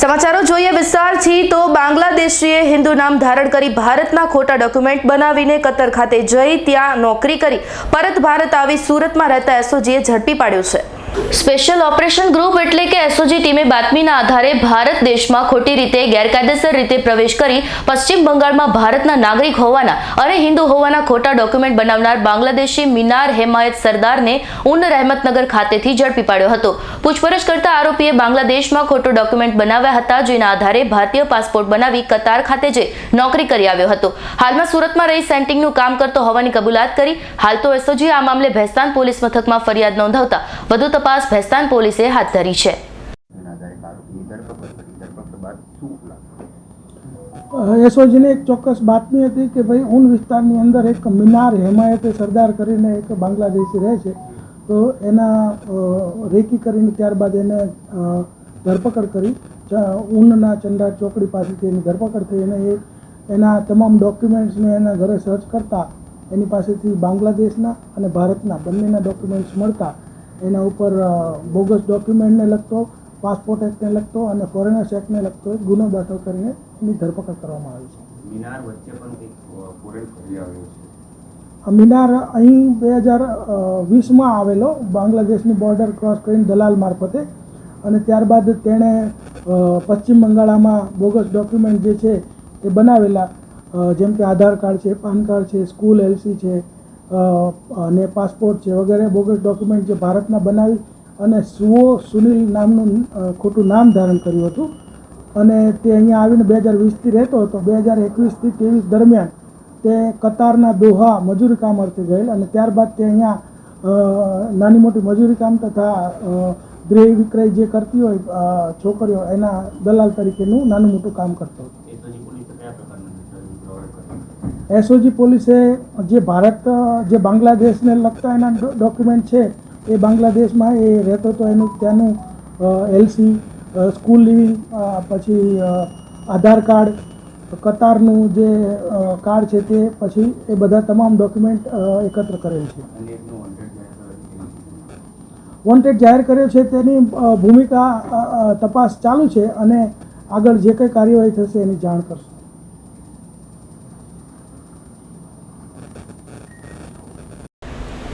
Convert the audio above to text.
સમાચારો જોઈએ વિસ્તારથી તો બાંગ્લાદેશીએ હિન્દુ નામ ધારણ કરી ભારતના ખોટા ડોક્યુમેન્ટ બનાવીને કતર ખાતે જઈ ત્યાં નોકરી કરી. પરત ભારત આવી સુરતમાં રહેતા એસઓજીએ ઝડપી પાડ્યો છે. સ્પેશિયલ ઓપરેશન ગ્રુપ એટલે કે એસઓજી ટીમે બાતમીના આધારે ભારત દેશમાં ખોટી રીતે, ગેરકાયદેસર રીતે પ્રવેશ કરી પશ્ચિમ બંગાળમાં ભારતના નાગરિક હોવાના અને હિન્દુ હોવાના ખોટા ડોક્યુમેન્ટ બનાવનાર બાંગ્લાદેશી મિનાર હેમાયત સરદારને ઉન રહેમતનગર ખાતેથી ઝડપી પાડ્યો હતો. પૂછપરછ કરતા આરોપીએ બાંગ્લાદેશમાં ખોટો ડોક્યુમેન્ટ બનાવ્યા હતા, જેના આધારે ભારતીય પાસપોર્ટ બનાવી કતાર ખાતે જઈ નોકરી કરી આવ્યો હતો. હાલમાં સુરતમાં રહી સેન્ટિંગનું કામ કરતો હોવાની કબૂલાત કરી, હાલ તો એસઓજી આ મામલે ભેસ્તાન પોલીસ મથકમાં ફરિયાદ નોંધાવતા વધુ તપાસ ભેસ્તાન પોલીસે હાથ ધરી છે. એસઓજીને એક ચોક્કસ બાતમી હતી કે ભાઈ ઊન વિસ્તારની અંદર એક મિનાર હેમાયતે સરદાર કરીને એક બાંગ્લાદેશી રહે છે. તો એના રેકી કરીને ત્યારબાદ એને ધરપકડ કરી. ઊનના ચંડા ચોકડી પાસેથી એની ધરપકડ થઈ અને એ એના તમામ ડોક્યુમેન્ટ્સને એના ઘરે સર્ચ કરતા એની પાસેથી બાંગ્લાદેશના અને ભારતના બંનેના ડોક્યુમેન્ટ્સ મળતા એના ઉપર બોગસ ડોક્યુમેન્ટને લગતો પાસપોર્ટ એક્ટને લગતો અને ફોરેનર્સ એક્ટને લગતો એક ગુનો દાખલ કરીને એની ધરપકડ કરવામાં આવી છે. મિનાર વચ્ચે પણ છે? આ મિનાર અહીં બે હજાર વીસમાં આવેલો બાંગ્લાદેશની બોર્ડર ક્રોસ કરીને દલાલ મારફતે. અને ત્યારબાદ તેણે પશ્ચિમ બંગાળામાં બોગસ ડોક્યુમેન્ટ જે છે એ બનાવેલા. જેમ કે આધાર કાર્ડ છે પાન કાર્ડ છે સ્કૂલ એલસી છે અને પાસપોર્ટ છે વગેરે, બોગસ ડોક્યુમેન્ટ જે ભારતના બનાવી અને સુઓ સુનિલ નામનું ખોટું નામ ધારણ કર્યું હતું. અને તે અહીંયા આવીને બે હજાર વીસથી રહેતો હતો. બે હજાર એકવીસથી ત્રેવીસ દરમિયાન તે કતારના દોહા મજૂરી કામ અર્થે ગયેલ અને ત્યારબાદ તે અહીંયા નાની મોટી મજૂરી કામ તથા ગ્રેહ વિક્રય જે કરતી હોય છોકરીઓ એના દલાલ તરીકેનું નાનું મોટું કામ કરતો હતો એસઓજી પોલીસે કયા પ્રકારના પ્રોવાઈડ કર્યા એસઓજી પોલીસે જે ભારત જે બાંગ્લાદેશને લગતા એના ડોક્યુમેન્ટ છે એ બાંગ્લાદેશમાં એ રહેતો હતો એનું ત્યાંનું એલસી સ્કૂલ લિવિંગ પછી આધાર કાર્ડ કતારનું જે કાર્ડ છે તે પછી એ બધા તમામ ડોક્યુમેન્ટ એકત્ર કરેલ છે. વોન્ટેડ જાહેર કર્યો છે તેની ભૂમિકા તપાસ ચાલુ છે અને આગળ જે કંઈ કાર્યવાહી થશે એની જાણ કરશે.